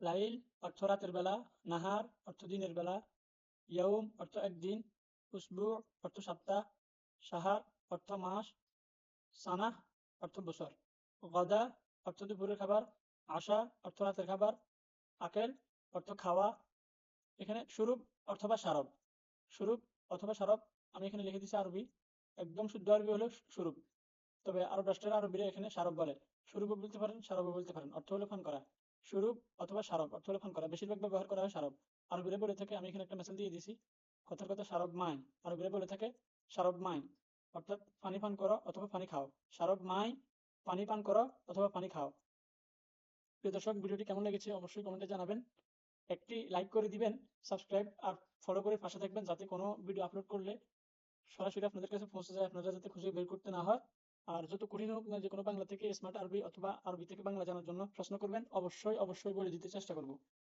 লাইল অর্থ রাতের বেলা, নাহার অর্থ দিনের বেলা, ইয়াউম অর্থ একদিন, উসবু অর্থ সপ্তাহ সাহার অর্থ মাস, সানাহ অর্থ বছর, গদা অর্থ দুপুরের খাবার, আশা অর্থ রাতের খাবার, আকেল অর্থ খাওয়া। এখানে সুরূপ অথবা সারব। সুরূপ অথবা সারব, আমি এখানে লিখে দিচ্ছি আরবি। একদম শুদ্ধ আরবি হলো সুরূপ। তবে আরব রাষ্ট্রের আরবিরা এখানে সারব বলে। সুরূপও বলতে পারেন, সারবও বলতে পারেন। অর্থ হলো ফান করা। সুরূপ অথবা সারব অর্থ ফান করা। বেশিরভাগ ব্যবহার করা হয় সারব আরবিরা বলে থাকে, আমি এখানে একটা মেসেজ দিয়ে দিছি। কথার কথা সারব মাই। আরবিরা বলে থাকে সারব মাই। অর্থাৎ পানি পান করো অথবা পানি খাও। সারব মাই, পানি পান করো অথবা পানি খাও। প্রিয় দর্শক, ভিডিওটি কেমন লেগেছে অবশ্যই কমেন্টে জানাবেন। একটি লাইক করে দিবেন সাবস্ক্রাইব আর ফলো করে পাশে থাকবেন, যাতে কোনো ভিডিও আপলোড করলে সরাসরি আপনাদের কাছে পৌঁছে যায়, আপনারা যাতে খুঁজে বের করতে না হয়। আর যত কঠিন হোক না যে কোনো বাংলা থেকে স্মার্ট আরবি অথবা আরবি থেকে বাংলা জানার জন্য প্রশ্ন করবেন, অবশ্যই অবশ্যই বলে দিতে চেষ্টা করব।